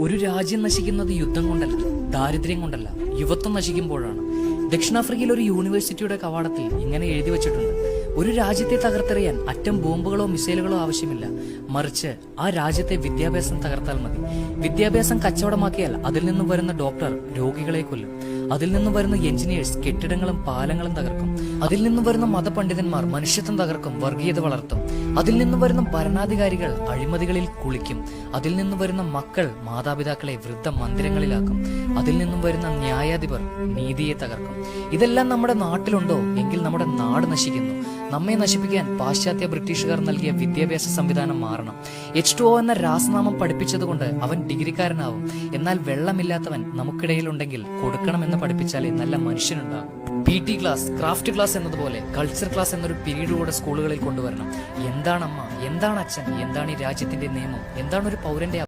ഒരു രാജ്യം നശിക്കുന്നത് യുദ്ധം കൊണ്ടല്ല ദാരിദ്ര്യം കൊണ്ടല്ല യുവത്വം നശിക്കുമ്പോഴാണ്. ദക്ഷിണാഫ്രിക്കയിൽ ഒരു യൂണിവേഴ്സിറ്റിയുടെ കവാടത്തിൽ ഇങ്ങനെ എഴുതി വെച്ചിട്ടുണ്ട് ഒരു രാജ്യത്തെ തകർത്തെറിയാൻ അറ്റം ബോംബുകളോ മിസൈലുകളോ ആവശ്യമില്ല മറിച്ച് ആ രാജ്യത്തെ വിദ്യാഭ്യാസം തകർത്താൽ മതി. വിദ്യാഭ്യാസം കച്ചവടമാക്കിയാൽ അതിൽ നിന്നും വരുന്ന ഡോക്ടർ രോഗികളെ കൊല്ലും അതിൽ നിന്നും വരുന്ന എഞ്ചിനീയേഴ്സ് കെട്ടിടങ്ങളും പാലങ്ങളും തകർക്കും അതിൽ നിന്നും വരുന്ന മതപണ്ഡിതന്മാർ മനുഷ്യത്വം തകർക്കും വർഗീയത വളർത്തും. അതിൽ നിന്ന് വരുന്ന ഭരണാധികാരികൾ അഴിമതികളിൽ കുളിക്കും. അതിൽ നിന്ന് വരുന്ന മക്കൾ മാതാപിതാക്കളെ വൃദ്ധ മന്ദിരങ്ങളിലാക്കും. അതിൽ നിന്നും വരുന്ന ന്യായാധിപർ നീതിയെ തകർക്കും. ഇതെല്ലാം നമ്മുടെ നാട്ടിലുണ്ടോ? എങ്കിൽ നമ്മുടെ നാട് നശിക്കുന്നു. നമ്മെ നശിപ്പിക്കാൻ പാശ്ചാത്യ ബ്രിട്ടീഷുകാർ നൽകിയ വിദ്യാഭ്യാസ സംവിധാനം മാറണം. എച്ച് ടു ഒ എന്ന രാസനാമം പഠിപ്പിച്ചതുകൊണ്ട് അവൻ ഡിഗ്രിക്കാരനാവും. എന്നാൽ വെള്ളമില്ലാത്തവൻ നമുക്കിടയിലുണ്ടെങ്കിൽ കൊടുക്കണമെന്ന് പഠിപ്പിച്ചാലേ നല്ല മനുഷ്യനുണ്ടാകും. P T class craft class എന്നതുപോലെ കൾച്ചർ ക്ലാസ് എന്നൊരു പീരീഡ് കൂടെ സ്കൂളുകളിൽ കൊണ്ടുവരണം. എന്താണ് അമ്മ എന്താണ് അച്ഛൻ? എന്താണ് ഈ രാജ്യത്തിന്റെ നിയമം? എന്താണ് ഒരു പൗരന്റെ